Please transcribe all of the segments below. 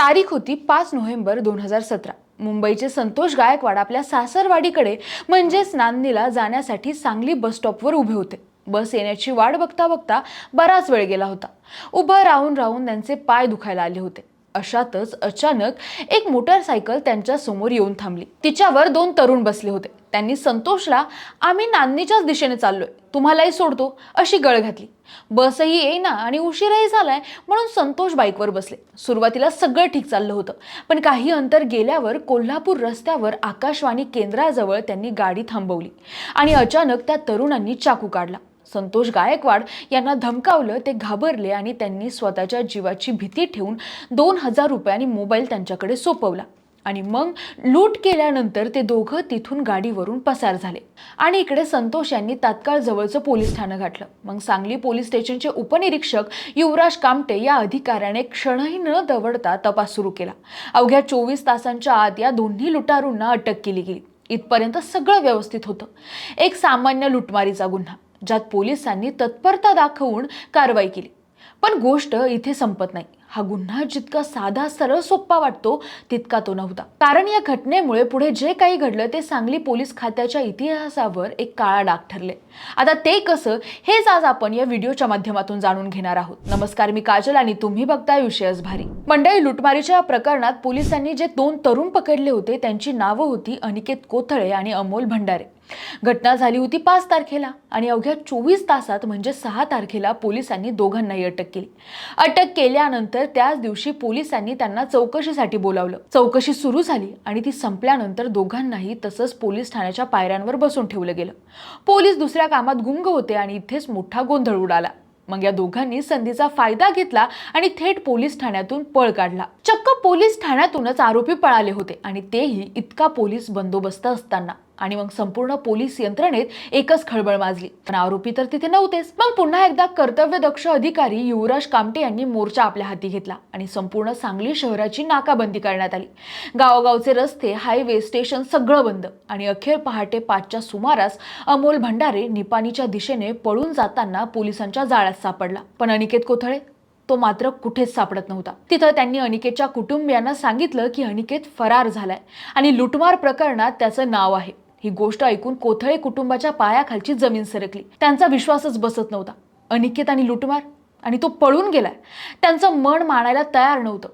तारीख होती पाच नोव्हेंबर दोन हजार सतरा. मुंबईचे संतोष गायकवाड आपल्या सासरवाडीकडे म्हणजेच नांदणीला जाण्यासाठी सांगली बस स्टॉपवर उभे होते. बस येण्याची वाट बघता बघता बराच वेळ गेला होता. उभं राहून राहून त्यांचे पाय दुखायला आले होते. अशातच अचानक एक मोटरसायकल त्यांच्यासमोर येऊन थांबली. तिच्यावर दोन तरुण बसले होते. त्यांनी संतोषला आम्ही नांदणीच्याच दिशेने चाललोय. तुम्हालाही सोडतो. अशी गळ घातली. बसही येईना आणि उशीरही झालाय. म्हणून संतोष बाईकवर बसले. सुरुवातीला सगळं ठीक चाललं होतं. पण काही अंतर गेल्यावर कोल्हापूर रस्त्यावर आकाशवाणी केंद्राजवळ त्यांनी गाडी थांबवली आणि अचानक त्या तरुणांनी चाकू काढला. संतोष गायकवाड यांना धमकावलं ते घाबरले आणि त्यांनी स्वतःच्या जीवाची भीती ठेवून दोन हजार रुपयांनी मोबाईल त्यांच्याकडे सोपवला. आणि मग लूट केल्यानंतर ते दोघं तिथून गाडीवरून पसार झाले. आणि इकडे संतोष यांनी तात्काळ जवळचं पोलीस ठाणं गाठलं. मग सांगली पोलीस स्टेशनचे उपनिरीक्षक युवराज कामटे या अधिकाऱ्याने क्षणही न दवडता तपास सुरू केला. अवघ्या चोवीस तासांच्या आत या दोन्ही लुटारूंना अटक केली गेली. इथपर्यंत सगळं व्यवस्थित होतं. एक सामान्य लुटमारीचा गुन्हा ज्यात पोलिसांनी तत्परता दाखवून कारवाई केली. पण गोष्ट इथे संपत नाही. हा गुन्हा जितका साधा सरळ सोप्पा वाटतो तितका तो नव्हता. कारण या घटनेमुळे पुढे जे काही घडलं ते सांगली पोलीस खात्याच्या इतिहासावर एक काळा डाग ठरले. आता ते कसं हेच आज आपण या व्हिडिओच्या माध्यमातून जाणून घेणार आहोत. नमस्कार मी काजल आणि तुम्ही बघताय विषयच भारी. मंडळी लुटमारीच्या या प्रकरणात पोलिसांनी जे दोन तरुण पकडले होते त्यांची नावं होती अनिकेत कोथळे आणि अमोल भंडारे. घटना झाली होती पाच तारखेला आणि अवघ्या चोवीस तासात म्हणजे सहा तारखेला पोलिसांनी दोघांनाही अटक केली. अटक केल्यानंतर त्याच दिवशी पोलिसांनी त्यांना चौकशीसाठी बोलावलं. चौकशी सुरू झाली आणि ती संपल्यानंतर दोघांनाही तसंच पोलीस ठाण्याच्या पायऱ्यांवर बसून ठेवलं गेलं. पोलीस दुसऱ्या कामात गुंग होते आणि इथेच मोठा गोंधळ उडाला. मग या दोघांनी संधीचा फायदा घेतला आणि थेट पोलीस ठाण्यातून पळ काढला. चक्क पोलीस ठाण्यातूनच आरोपी पळाले होते आणि तेही इतका पोलीस बंदोबस्त असताना. आणि मग संपूर्ण पोलीस यंत्रणेत एकच खळबळ माजली. पण आरोपी तर तिथे नव्हतेच. मग पुन्हा एकदा कर्तव्यदक्ष अधिकारी युवराज कामटे यांनी मोर्चा आपल्या हाती घेतला आणि संपूर्ण सांगली शहराची नाकाबंदी करण्यात आली. गावोगावचे रस्ते हायवे स्टेशन सगळं बंद आणि अखेर पहाटे पाचच्या सुमारास अमोल भंडारे निपाणीच्या दिशेने पळून जाताना पोलिसांच्या जाळ्यात सापडला. पण अनिकेत कोथळे तो मात्र कुठेच सापडत नव्हता. तिथं त्यांनी अनिकेतच्या कुटुंबियांना सांगितलं की अनिकेत फरार झालाय आणि लुटमार प्रकरणात त्याचं नाव आहे. ही गोष्ट ऐकून कोथळे कुटुंबाच्या पायाखालची जमीन सरकली. त्यांचा विश्वासच बसत नव्हता. अनिकेत आणि लुटमार आणि तो पळून गेलाय. त्यांचं मन मानायला तयार नव्हतं.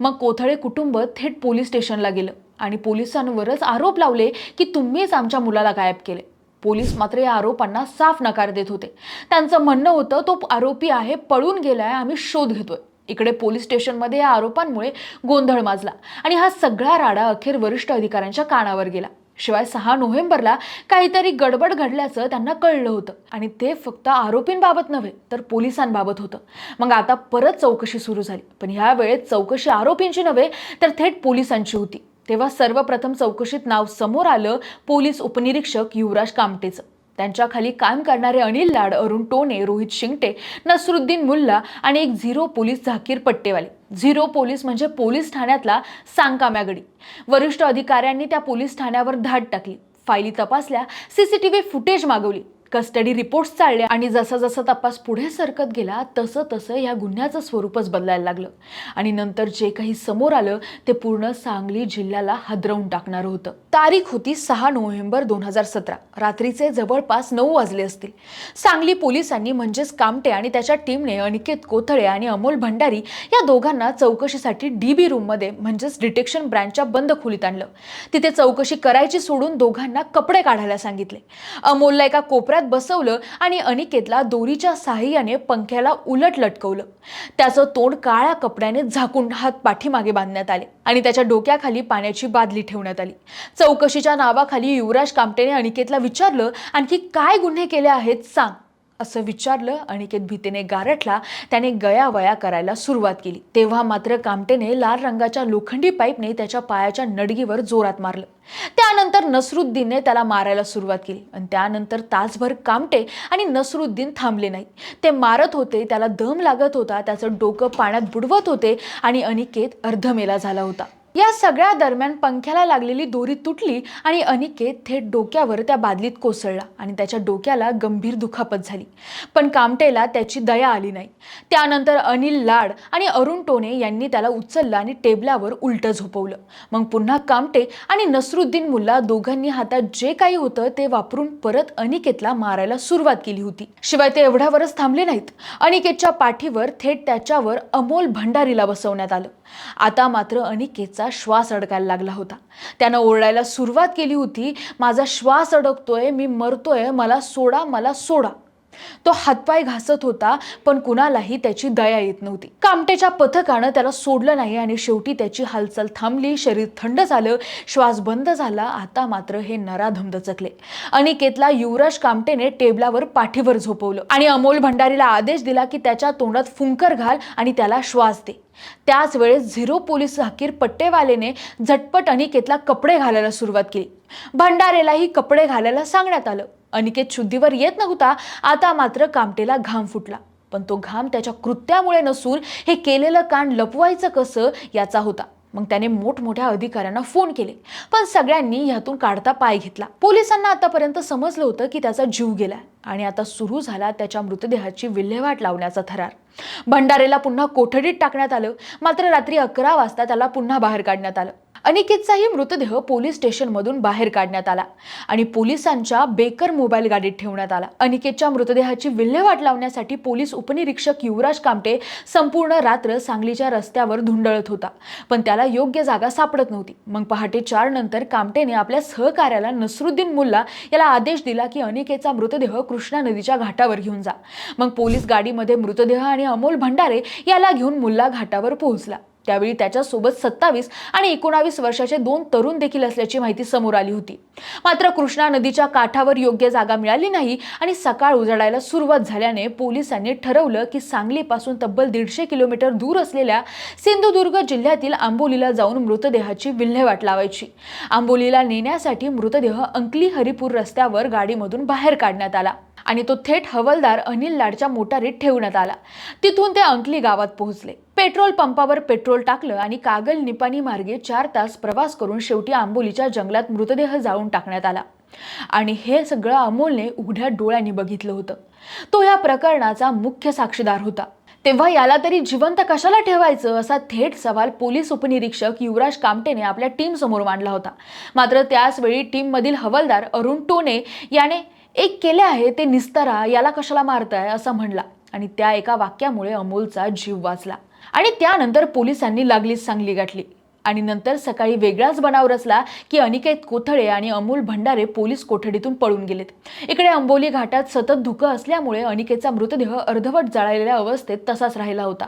मग कोथळे कुटुंब थेट पोलीस स्टेशनला गेलं आणि पोलिसांवरच आरोप लावले की तुम्हीच आमच्या मुलाला गायब केले. पोलीस मात्र या आरोपांना साफ नकार देत होते. त्यांचं म्हणणं होतं तो आरोपी आहे पळून गेलाय आम्ही शोध घेतोय. इकडे पोलीस स्टेशनमध्ये या आरोपांमुळे गोंधळ माजला आणि हा सगळा राडा अखेर वरिष्ठ अधिकाऱ्यांच्या कानावर गेला. शिवाय सहा नोव्हेंबरला काहीतरी गडबड घडल्याचं त्यांना कळलं होतं. आणि ते फक्त आरोपींबाबत नव्हे तर पोलिसांबाबत होतं. मग आता परत चौकशी सुरू झाली. पण ह्या वेळेत चौकशी आरोपींची नव्हे तर थेट पोलिसांची होती. तेव्हा सर्वप्रथम चौकशीत नाव समोर आलं पोलीस उपनिरीक्षक युवराज कामटेचं. त्यांच्याखाली काम करणारे अनिल लाड अरुण टोने रोहित शिंगटे नसरुद्दीन मुल्ला आणि एक zero police Zakir Pattewale. Zero police म्हणजे पोलीस ठाण्यातला सांगकाम्यागडी वरिष्ठ अधिकाऱ्यांनी त्या पोलीस ठाण्यावर धाड टाकली. फायली तपासल्या सीसीटीव्ही फुटेज मागवली. कस्टडी रिपोर्ट्स चालले आणि जसा जसा तपास पुढे सरकत गेला तसं तसं या गुन्ह्याचं स्वरूपच बदलायला लागलं. आणि नंतर जे काही समोर आलं ते पूर्ण सांगली जिल्ह्याला हादरवून टाकणारं होतं. तारीख होती सहा नोव्हेंबर दोन हजार सतरा. रात्रीचे जवळपास नऊ वाजले असतील. सांगली पोलिसांनी म्हणजेच कामटे आणि त्याच्या टीमने अनिकेत कोथळे आणि अमोल भंडारी या दोघांना चौकशीसाठी डीबी रूममध्ये म्हणजेच डिटेक्शन ब्रँचच्या बंद खोलीत आणलं. तिथे चौकशी करायची सोडून दोघांना कपडे काढायला सांगितले. अमोलला एका कोपऱ्यात बसवलं आणि अनिकेतला दोरीच्या साह्याने पंख्याला उलट लटकवलं. त्याचं तोंड काळ्या कपड्याने झाकून हात पाठीमागे बांधण्यात आले आणि त्याच्या डोक्याखाली पाण्याची बादली ठेवण्यात आली. चौकशीच्या नावाखाली युवराज कामटेने अनिकेतला विचारलं आणखी काय गुन्हे केले आहेत? सांग. असं विचारलं अनिकेत भीतीने गारटला त्याने गयावया करायला सुरुवात केली. तेव्हा मात्र कामटेने लाल रंगाच्या लोखंडी पाईपने त्याच्या पायाच्या नडगीवर जोरात मारलं. त्यानंतर नसरुद्दीनने त्याला मारायला सुरुवात केली. आणि त्यानंतर तासभर कामटे आणि नसरुद्दीन थांबले नाही. ते मारत होते त्याला दम लागत होता त्याचं डोकं पाण्यात बुडवत होते आणि अनिकेत अर्धमेला झाला होता. या सगळ्या दरम्यान पंख्याला लागलेली दोरी तुटली आणि अनिकेत थेट डोक्यावर त्या बादलीत कोसळला आणि त्याच्या डोक्याला गंभीर दुखापत झाली. पण कामटेला त्याची दया आली नाही. त्यानंतर अनिल लाड आणि अरुण टोने यांनी त्याला उचललं आणि टेबलावर उलटं झोपवलं. मग पुन्हा कामटे आणि नसरुद्दीन मुल्ला दोघांनी हातात जे काही होतं ते वापरून परत अनिकेतला मारायला सुरुवात केली होती. शिवाय ते एवढ्यावरच थांबले नाहीत. अनिकेतच्या पाठीवर थेट त्याच्यावर अमोल भंडारीला बसवण्यात आलं. आता मात्र अनिकेतचा श्वास अडकायला लागला होता. त्यानं ओरडायला सुरुवात केली होती माझा श्वास अडकतोय मी मरतोय मला सोडा मला सोडा. तो हातपाय घासत होता पण कुणालाही त्याची दया येत नव्हती. कामटेच्या पथकानं त्याला सोडलं नाही आणि शेवटी त्याची हालचाल थांबली शरीर थंड झालं श्वास बंद झाला आता मात्र हे नराधम दचकले अनिकेतला युवराज कामटेने टेबलावर पाठीवर झोपवलं आणि अमोल भंडारीला आदेश दिला की त्याच्या तोंडात फुंकर घाल आणि त्याला श्वास दे. त्याच वेळेस झिरो पोलीस झाकीर पट्टेवालेने झटपट अनिकेतला कपडे घालायला सुरुवात केली. भंडारेलाही कपडे घालायला सांगण्यात आलं. अनिकेत शुद्धीवर येत नव्हता. आता मात्र कामटेला घाम फुटला. पण तो घाम त्याच्या कृत्यामुळे नसून हे केलेलं कांड लपवायचं कसं याचा होता. मग त्याने मोठमोठ्या अधिकाऱ्यांना फोन केले. पण सगळ्यांनी ह्यातून काढता पाय घेतला. पोलिसांना आतापर्यंत समजलं होतं की त्याचा जीव गेला आणि आता सुरू झाला त्याच्या मृतदेहाची विल्हेवाट लावण्याचा थरार. भंडारेला पुन्हा कोठडीत टाकण्यात आलं. मात्र रात्री अकरा वाजता त्याला पुन्हा बाहेर काढण्यात आलं. अनिकेतचाही मृतदेह पोलीस स्टेशनमधून बाहेर काढण्यात आला आणि पोलिसांच्या बेकर मोबाईल गाडीत ठेवण्यात आला. अनिकेतच्या मृतदेहाची विल्हेवाट लावण्यासाठी पोलीस उपनिरीक्षक युवराज कामटे संपूर्ण रात्र सांगलीच्या रस्त्यावर धुंडळत होता. पण त्याला योग्य जागा सापडत नव्हती. मग पहाटे चार नंतर कामटेने आपल्या सहकार्याला नसरुद्दीन मुल्ला याला आदेश दिला की अनिकेतचा मृतदेह कृष्णा नदीच्या घाटावर घेऊन जा. मग पोलीस गाडीमध्ये मृतदेह आणि अमोल भंडारे याला घेऊन मुल्ला घाटावर पोहोचला. त्यावेळी त्याच्यासोबत सत्तावीस आणि एकोणावीस वर्षाचे दोन तरुण देखील असल्याची माहिती समोर आली होती. मात्र कृष्णा नदीच्या काठावर योग्य जागा मिळाली नाही आणि सकाळ उजाडायला सुरुवात झाल्याने पोलिसांनी ठरवलं की सांगलीपासून तब्बल दीडशे किलोमीटर दूर असलेल्या सिंधुदुर्ग जिल्ह्यातील आंबोलीला जाऊन मृतदेहाची विल्हेवाट लावायची. आंबोलीला नेण्यासाठी मृतदेह अंकली हरिपूर रस्त्यावर गाडीमधून बाहेर काढण्यात आला आणि तो थेट हवलदार अनिल लाडच्या मोटारीत ठेवण्यात आला. तिथून ते अंकली गावात पोहोचले. पेट्रोल पंपावर पेट्रोल टाकलं आणि कागल निपाणी मार्गे चार तास प्रवास करून शेवटी आंबोलीच्या जंगलात मृतदेह जाळून टाकण्यात आला. आणि हे सगळं अमोलने उघड्या डोळ्यांनी बघितलं होतं. तो या प्रकरणाचा मुख्य साक्षीदार होता. तेव्हा याला तरी जिवंत कशाला ठेवायचं असा थेट सवाल पोलीस उपनिरीक्षक युवराज कामटेने आपल्या टीम समोर मांडला होता. मात्र त्याचवेळी टीममधील हवालदार अरुण टोने याने एक केले आहे ते निस्तारा याला कशाला मारताय? असं म्हणला. आणि त्या एका वाक्यामुळे अमोलचा जीव वाचला. आणि त्यानंतर पोलिसांनी लागलीच सांगली गाठली. आणि नंतर सकाळी वेगळाच बनाव रचला की अनिकेत कोथळे आणि अमोल भंडारे पोलीस कोठडीतून पळून गेलेत. इकडे अंबोली घाटात सतत धुकं असल्यामुळे अनिकेतचा मृतदेह अर्धवट जाळलेल्या अवस्थेत तसाच राहिला होता.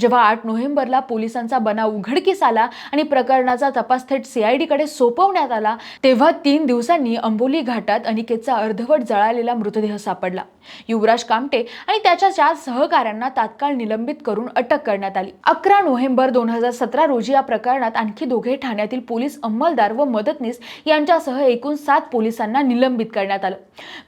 जेव्हा आठ नोव्हेंबरला पोलिसांचा बनाव उघडकीस आला आणि प्रकरणाचा तपास थेट सीआयडीकडे सोपवण्यात आला तेव्हा तीन दिवसांनी अंबोली घाटात अनिकेतचा अर्धवट जळालेला मृतदेह सापडला. युवराज कामटे आणि त्याच्या चार सहकाऱ्यांना तात्काळ निलंबित करून अटक करण्यात आली. अकरा नोव्हेंबर दोन हजार सतरा रोजी या प्रकरणात आणखी दोघे ठाण्यातील पोलीस अंमलदार व मदतनीस यांच्यासह एकूण सात पोलिसांना निलंबित करण्यात आलं.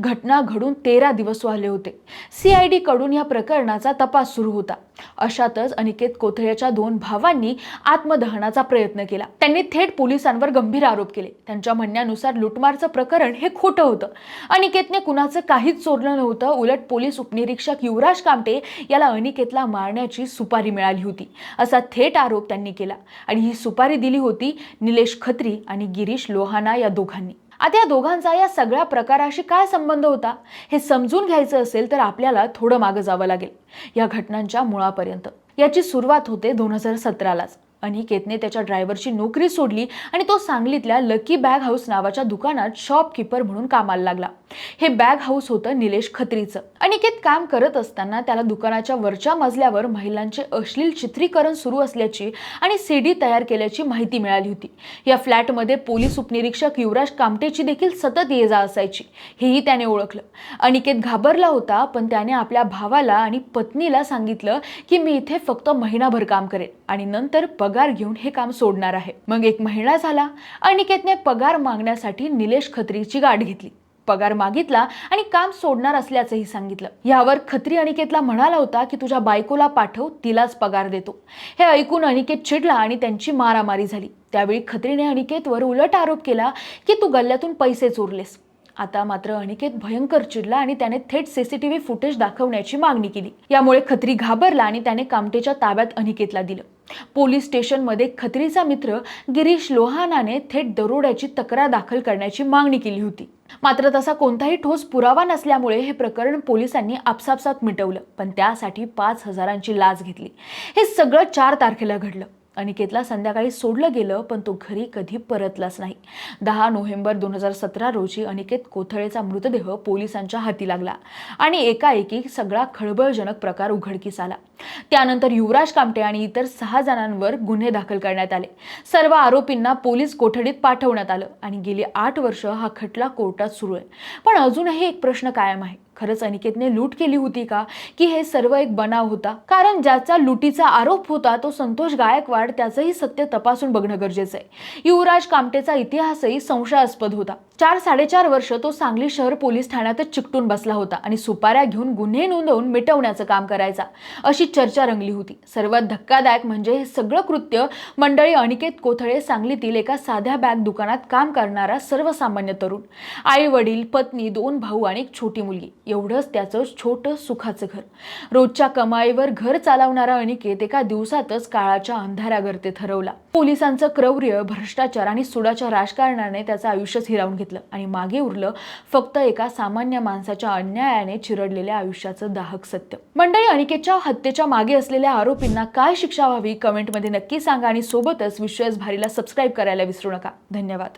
घटना घडून तेरा दिवस वाहले होते. सीआयडी कडून या प्रकरणाचा तपास सुरू होता. अशातच अनिकेत कोथळ्याच्या दोन भावांनी आत्मदहनाचा प्रयत्न केला. त्यांनी थेट पोलिसांवर गंभीर आरोप केले. त्यांच्या म्हणण्यानुसार लुटमारचं प्रकरण हे खोटं होतं. अनिकेतने कुणाचं काहीच चोरलं नव्हतं. उलट पोलीस उपनिरीक्षक युवराज कामटे याला अनिकेतला मारण्याची सुपारी मिळाली होती. असा थेट आरोप त्यांनी केला. आणि ही सुपारी दिली होती निलेश खत्री आणि गिरीश लोहाना या दोघांनी. आता या दोघांचा या सगळ्या प्रकाराशी काय संबंध होता हे समजून घ्यायचं असेल तर आपल्याला थोडं मागं जावं लागेल या घटनांच्या मुळापर्यंत. याची सुरुवात होते दोन हजार सतरालाच. अनिकेतने त्याच्या ड्रायव्हरची नोकरी सोडली आणि तो सांगलीतल्या लकी बॅग हाऊस नावाच्या दुकानात शॉपकीपर म्हणून कामाला लागला. हे बॅग हाऊस होतं निलेश खत्रीचं. अनिकेत काम करत असताना त्याला दुकानाच्या वरच्या मजल्यावर महिलांचे अश्लील चित्रीकरण सुरू असल्याची आणि सीडी तयार केल्याची माहिती मिळाली होती. या फ्लॅटमध्ये पोलीस उपनिरीक्षक युवराज कामटेची देखील सतत ये जा असायची हेही त्याने ओळखलं. अनिकेत घाबरला होता पण त्याने आपल्या भावाला आणि पत्नीला सांगितलं की मी इथे फक्त महिनाभर काम करेन आणि नंतर पगार घेऊन हे काम सोडणार आहे. मग एक महिना झाला अनिकेतने पगार मागण्यासाठी निलेश खत्रीची गाठ घेतली. पगार मागितला आणि काम सोडणार असल्याचंही सांगितलं. यावर खत्री अनिकेतला म्हणाला होता की तुझ्या बायकोला पाठव तिलाच पगार देतो. हे ऐकून अनिकेत चिडला आणि त्यांची मारामारी झाली. त्यावेळी खत्रीने अनिकेतवर उलट आरोप केला की तू गल्ल्यातून पैसे चोरलेस. आता मात्र अनिकेत भयंकर चिडला आणि त्याने थेट सीसीटीव्ही फुटेज दाखवण्याची मागणी केली. यामुळे खत्री घाबरला आणि त्याने कामटेच्या ताब्यात अनिकेतला दिलं. पोलीस स्टेशनमध्ये खत्रीचा मित्र गिरीश लोहानाने थेट दरोड्याची तक्रार दाखल करण्याची मागणी केली होती. मात्र तसा कोणताही ठोस पुरावा नसल्यामुळे हे प्रकरण पोलिसांनी आपसापसात मिटवलं पण त्यासाठी पाच हजारांची लाच घेतली. हे सगळं चार तारखेला घडलं. अनिकेतला संध्याकाळी सोडलं गेलं पण तो घरी कधी परतलाच नाही. दहा नोव्हेंबर दोन हजार सतरा रोजी अनिकेत कोथळेचा मृतदेह पोलिसांच्या हाती लागला आणि एकाएकी सगळा खळबळजनक प्रकार उघडकीस आला. त्यानंतर युवराज कामटे आणि इतर सहा जणांवर गुन्हे दाखल करण्यात आले. सर्व आरोपींना पोलीस कोठडीत पाठवण्यात आलं आणि गेली आठ वर्ष हा खटला कोर्टात सुरू आहे. पण अजूनही एक प्रश्न कायम आहे. खरंच अनिकेतने लूट केली होती का? की हे सर्व एक बनाव होता? कारण ज्याचा लुटीचा आरोप होता तो संतोष गायकवाड त्याचंही सत्य तपासून बघणं गरजेचं आहे. युवराज कामटेचा इतिहासही संशयास्पद होता. चार साडेचार वर्ष तो सांगली शहर पोलीस ठाण्यातच चिकटून बसला होता आणि सुपाऱ्या घेऊन गुन्हे नोंदवून मिटवण्याचं काम करायचा. अशी चर्चा रंगली होती. सर्वात धक्कादायक म्हणजे हे सगळं कृत्य मंडळी अनिकेत कोथळे सांगलीतील एका साध्या बॅग दुकानात काम करणारा सर्वसामान्य तरुण. आई वडील पत्नी दोन भाऊ आणि एक छोटी मुलगी. एवढंच त्याचं छोटं सुखाचं घर. रोजच्या कमाईवर घर चालवणारा अनिकेत एका दिवसातच काळाच्या अंधारागर्ते ठरवला. पोलिसांचं क्रौर्य भ्रष्टाचार आणि सुडाच्या राजकारणाने त्याचं आयुष्यच हिरावून घेतलं आणि मागे उरलं फक्त एका सामान्य माणसाच्या अन्यायाने चिरडलेल्या आयुष्याचं दाहक सत्य. मंडळी अनिकेतच्या हत्येच्या मागे असलेल्या आरोपींना काय शिक्षा व्हावी कमेंटमध्ये नक्की सांगा आणि सोबतच विश्वास भारीला सबस्क्राईब करायला विसरू नका. धन्यवाद.